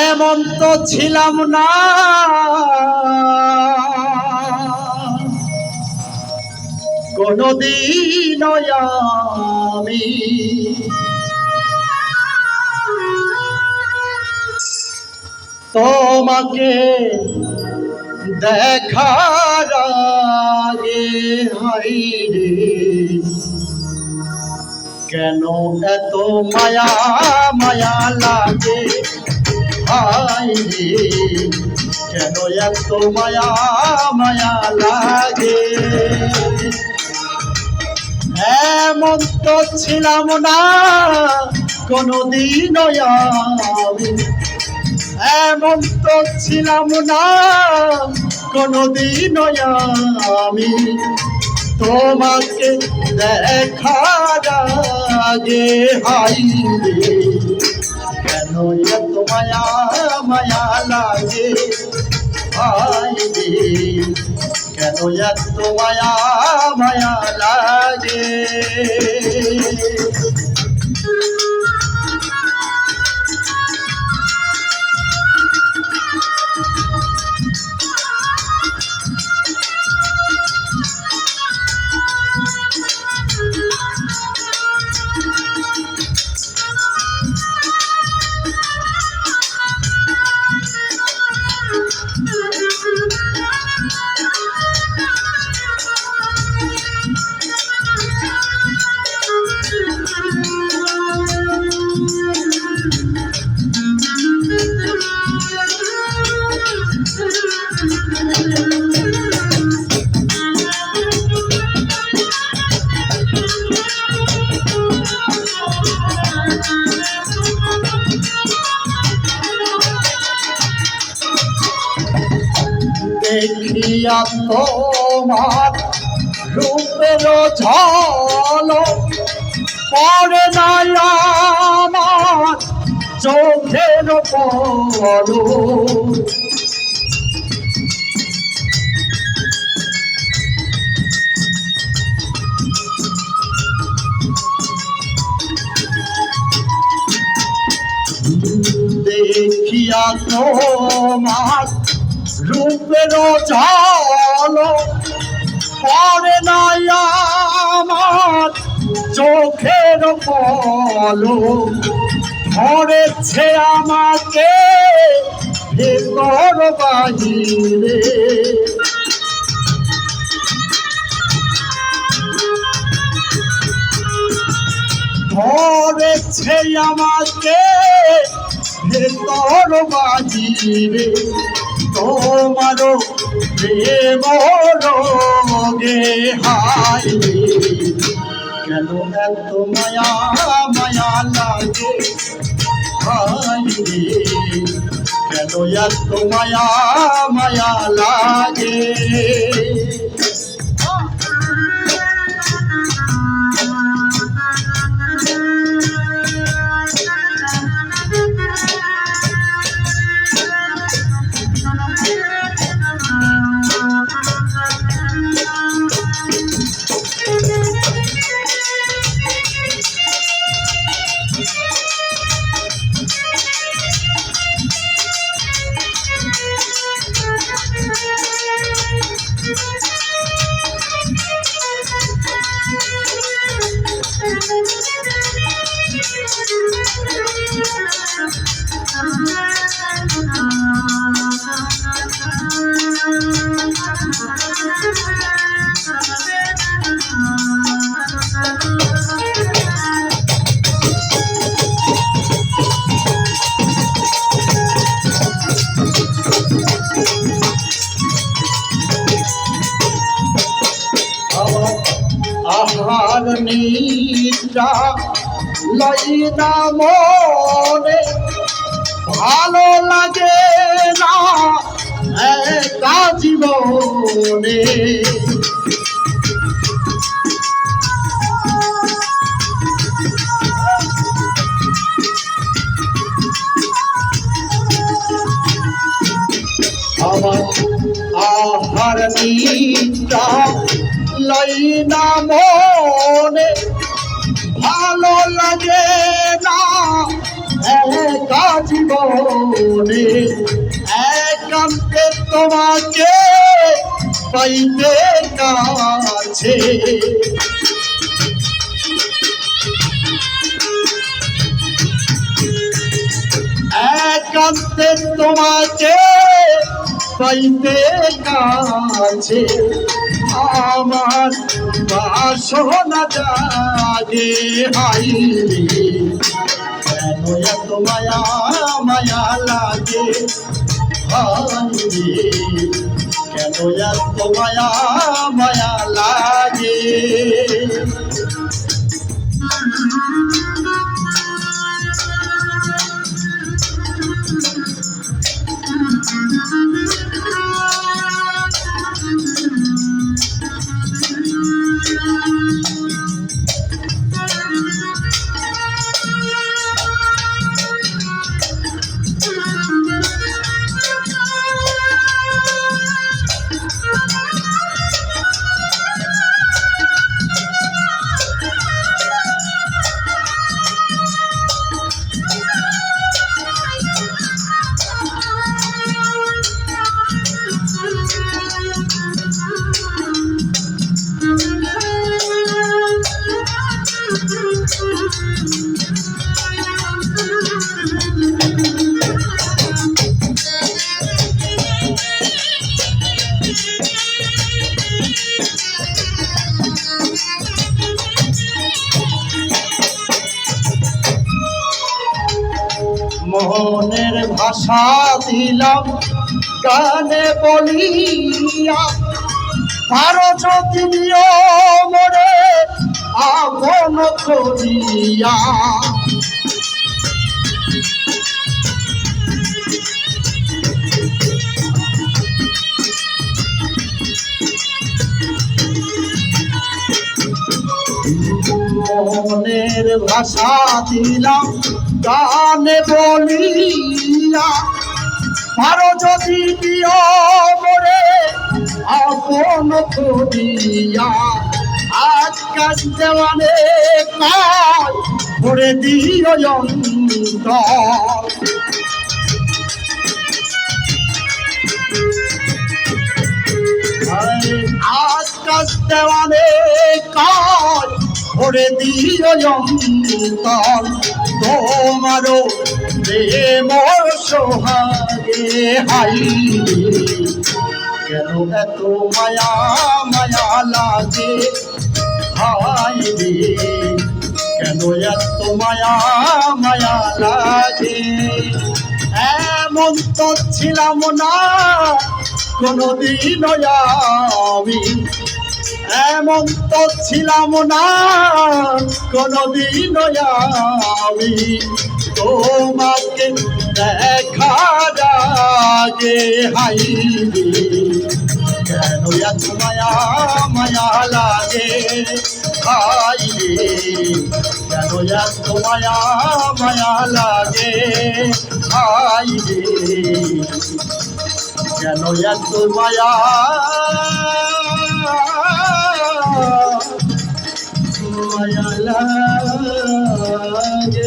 এমন তো ছিলাম না। কোনদিন আমি তোমাকে দেখার আগে হাই রে কেন এত মায়া মায়া লাগে রে, কেন এত মায়া মায়া লাগে? এমন তো ছিলাম না কোনদিন এমন তো ছিলাম না কোনদিন আমি। তোমাকে দেখার আগে হাই কেন এত মায়া মায়া লাগে হাই কেন এত মায়া মায়া লাগে। দেখিয়া তোমার রূপের ঝল পরে নাই আমার চোখের পল দেখিয়া তোমার রূপের জল। পরে নাই আমার চোখের পল ধরেছে আমাকে ভেতর বাহিরে। ধরেছে আমাকে ভেতর বাহিরে। তোমারও প্রেম রোগে হাই। কেন এত মায়া মায়া লাগে হাই কেন এত মায়া মায়া লাগে আহার নিদ্রা লই না মনে ভালো লাগে না। একা জীবনে আমার আহার নিতা লই না মনে ভালো লাগে না একা তোমাকে পাইতে কাছে। একান্তে তোমাকে পাইতে কাছে। আমার বাসনা জাগে হাই কেন এত মায়া মায়া লাগে? হাই কেন এত মায়া মায়া লাগে ভাষা দিলাম কানে বলিয়া তারো যদি মরে আপন করিয়া। মনের ভাষা দিলাম গানে বলিয়া পারো যদি মরে, আপন করিয়া। আকাশ দেওয়ানে কাল করে দিও আকাশ দেওয়ানে কাল, ভরে দিও অন্তর। তোমারও প্রেম সোহাগে হাই। কেন এত মায়া মায়া লাগে হাই রে? কেন এত মায়া মায়া লাগে? এমন তো ছিলাম না কোনদিন আমি এমন তো ছিলাম না কোনদিন আমি তোমাকে দেখার আগে হাই কেন এত মায়া মায়া লাগে হাই কেন এত মায়া মায়া লাগে হাই কেন এত মায়া মায়া লাগে